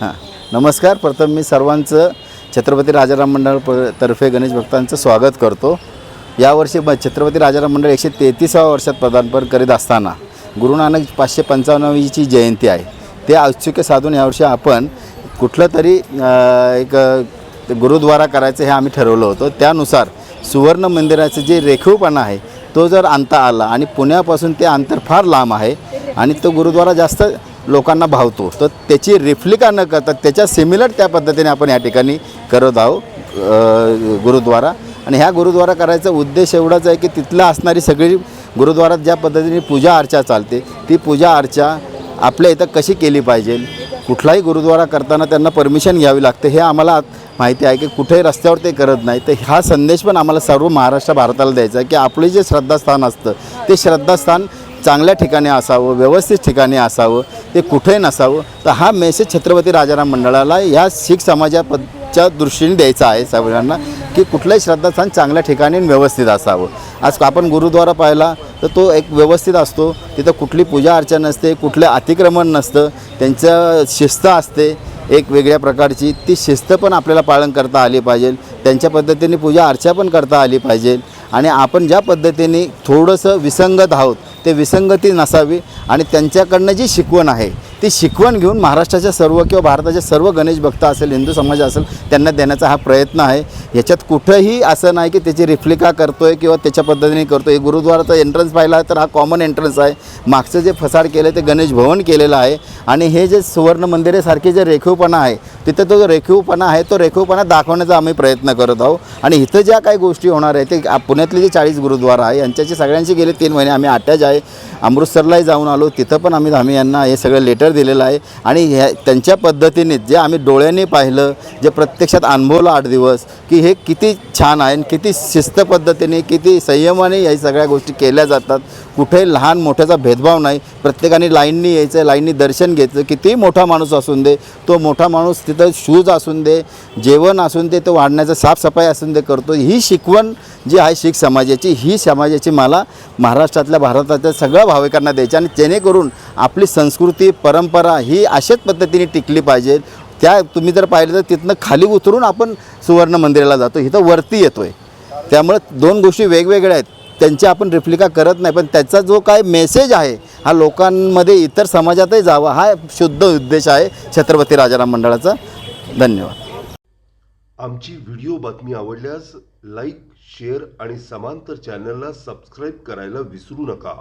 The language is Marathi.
हां. नमस्कार प्रथम मी सर्वांचं छत्रपती राजाराम मंडळ प- तर्फे गणेश भक्तांचं स्वागत करतो. यावर्षी ब छत्रपती राजाराम मंडळ एकशे तेहतीसाव्या वर्षात पदार्पण करीत असताना गुरु नानक पाचशे पंचावन्नवीची जयंती आहे. ते औत्सुक्य साधून यावर्षी आपण कुठलं तरी एक गुरुद्वारा करायचं हे आम्ही ठरवलं होतं. त्यानुसार सुवर्ण मंदिराचं जे रेखीवपणा आहे तो जर आणता आला आणि पुण्यापासून ते अंतर फार लांब आहे आणि तो गुरुद्वारा जास्त लोकांना भावतो. तर त्याची रिफ्लिका न करता त्याच्या सिमिलर त्या पद्धतीने आपण या ठिकाणी करत आहोत गुरुद्वारा. आणि ह्या गुरुद्वारा करायचा उद्देश एवढाच आहे की तिथलं असणारी सगळी गुरुद्वारात ज्या पद्धतीने पूजा अर्चा चालते ती पूजा अर्चा आपल्या इथं कशी केली पाहिजे? कुठलाही गुरुद्वारा करताना त्यांना परमिशन घ्यावी लागते. हे आम्हाला माहिती आहे की कुठेही रस्त्यावर ते करत नाही. तर हा संदेश पण आम्हाला सर्व महाराष्ट्र भारताला द्यायचा आहे की आपले जे श्रद्धास्थान असतं ते श्रद्धास्थान चांगल्या ठिकाणी असावं व्यवस्थित ठिकाणी असावं. ते कुठेही नसावं. तर हा मेसेज छत्रपती राजाराम मंडळाला ह्या शीख समाजाच्या दृष्टीने द्यायचा आहे सगळ्यांना की कुठलंही श्रद्धास्थान चांगल्या ठिकाणी व्यवस्थित असावं. आज आपण गुरुद्वारा पाहिला तर तो एक व्यवस्थित असतो. तिथं कुठली पूजा अर्चा नसते कुठलं अतिक्रमण नसतं. त्यांचं शिस्त असते एक वेगळ्या प्रकारची. ती शिस्त पण आपल्याला पालन करता आली पाहिजे. त्यांच्या पद्धतीने पूजा अर्चा पण करता आली पाहिजे. आणि आपण ज्या पद्धतीने थोडंसं विसंगत आहोत ते विसंगती नसावी आणि त्यांच्याकडनं जी शिकवण आहे ती शिकवण घेऊन महाराष्ट्राच्या सर्व किंवा भारताच्या सर्व गणेश भक्त असेल हिंदू समाज असेल त्यांना देण्याचा हा प्रयत्न आहे. याच्यात कुठंही असं नाही की त्याची रिफ्लिका करतो आहे किंवा त्याच्या पद्धतीने करतो आहे गुरुद्वाराचा एंट्रन्स पाहिला तर हा कॉमन एंट्रन्स आहे. मागचं जे फसाड केलं आहे ते गणेश भवन केलेलं आहे. आणि हे जे सुवर्ण मंदिरेसारखे जे रेखीवपणा आहे तिथं तो जो रेखीवपणा आहे तो रेखीवपणा दाखवण्याचा आम्ही प्रयत्न करत आहोत. आणि इथं ज्या काही गोष्टी होणार आहे ते पुण्यातले जे चाळीस गुरुद्वार आहे यांच्याशी सगळ्यांशी गेले तीन महिने आम्ही अटॅच आहे. अमृतसरलाही जाऊन आलो तिथं पण आम्ही आम्ही यांना हे सगळं लेटर दिलेलं आहे. आणि ह्या त्यांच्या पद्धतीने जे आम्ही डोळ्यांनी पाहिलं जे प्रत्यक्षात अनुभवलं आठ दिवस की हे किती छान आहे आणि किती शिस्त पद्धतीने किती संयमाने या सगळ्या गोष्टी केल्या जातात. कुठे लहान मोठ्याचा भेदभाव नाही. प्रत्येकाने लाईननी यायचं लाईननी दर्शन घ्यायचं. कितीही मोठा माणूस असून दे तो मोठा माणूस तिथं शूज असून दे जेवण असून दे तो वाढण्याचं साफसफाई असून दे करतो. ही शिकवण जी आहे शीख समाजाची ही समाजाची मला महाराष्ट्रातल्या भारतातल्या सगळ्या भाविकांना द्यायची आणि जेणेकरून आपली संस्कृती परंपरा ही अशाच पद्धतीने टिकली पाहिजे. त्या तुम्ही जर पाहिलं तर तिथनं खाली उतरून आपण सुवर्ण मंदिराला जातो. इथं वरती येतो आहे त्यामुळे दोन गोष्टी वेगवेगळ्या आहेत. त्यांची आपण रिप्लिका करत नाही पण त्याचा जो काय मेसेज आहे हा लोकांमध्ये इतर समाजातही जावा हा शुद्ध उद्देश आहे छत्रपती राजाराम मंडळाचा. धन्यवाद. आमची व्हिडिओ बातमी आवडल्यास लाईक शेअर आणि समांतर चॅनलला सबस्क्राईब करायला विसरू नका.